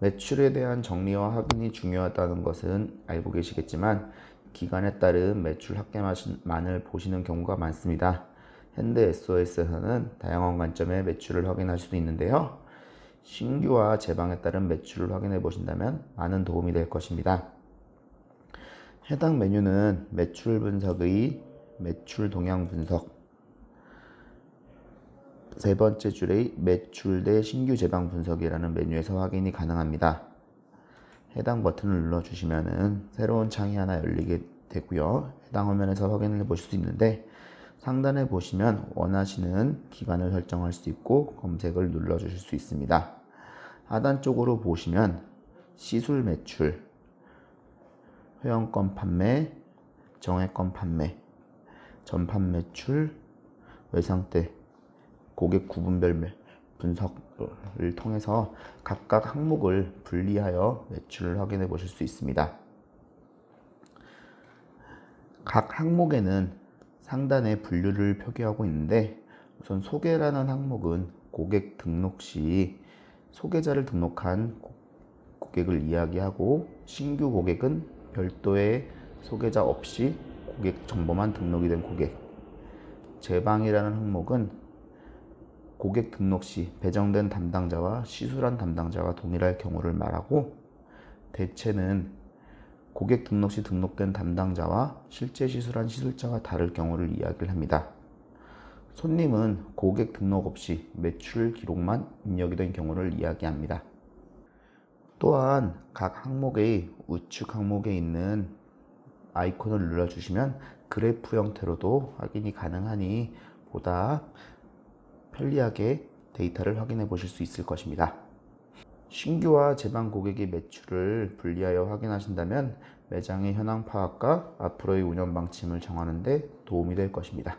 매출에 대한 정리와 확인이 중요하다는 것은 알고 계시겠지만 기간에 따른 매출 합계만을 보시는 경우가 많습니다. 현대 SOS에서는 다양한 관점의 매출을 확인할 수 있는데요. 신규와 재방에 따른 매출을 확인해 보신다면 많은 도움이 될 것입니다. 해당 메뉴는 매출 분석의 매출 동향 분석, 세 번째 줄의 매출 대 신규 재방 분석이라는 메뉴에서 확인이 가능합니다. 해당 버튼을 눌러주시면 새로운 창이 하나 열리게 되고요. 해당 화면에서 확인을 해 보실 수 있는데 상단에 보시면 원하시는 기간을 설정할 수 있고 검색을 눌러 주실 수 있습니다. 하단 쪽으로 보시면 시술 매출, 회원권 판매, 정액권 판매, 전판 매출, 외상대, 고객 구분별 매- 분석을 통해서 각각 항목을 분리하여 매출을 확인해 보실 수 있습니다. 각 항목에는 상단에 분류를 표기하고 있는데 우선 소개라는 항목은 고객 등록 시 소개자를 등록한 고- 고객을 이야기하고 신규 고객은 별도의 소개자 없이 고객 정보만 등록이 된 고객 재방이라는 항목은 고객 등록 시 배정된 담당자와 시술한 담당자가 동일할 경우를 말하고 대체는 고객 등록 시 등록된 담당자와 실제 시술한 시술자가 다를 경우를 이야기를 합니다. 손님은 고객 등록 없이 매출 기록만 입력이 된 경우를 이야기합니다. 또한 각 항목의 우측 항목에 있는 아이콘을 눌러주시면 그래프 형태로도 확인이 가능하니 보다 편리하게 데이터를 확인해 보실 수 있을 것입니다. 신규와 재방 고객의 매출을 분리하여 확인하신다면 매장의 현황 파악과 앞으로의 운영 방침을 정하는 데 도움이 될 것입니다.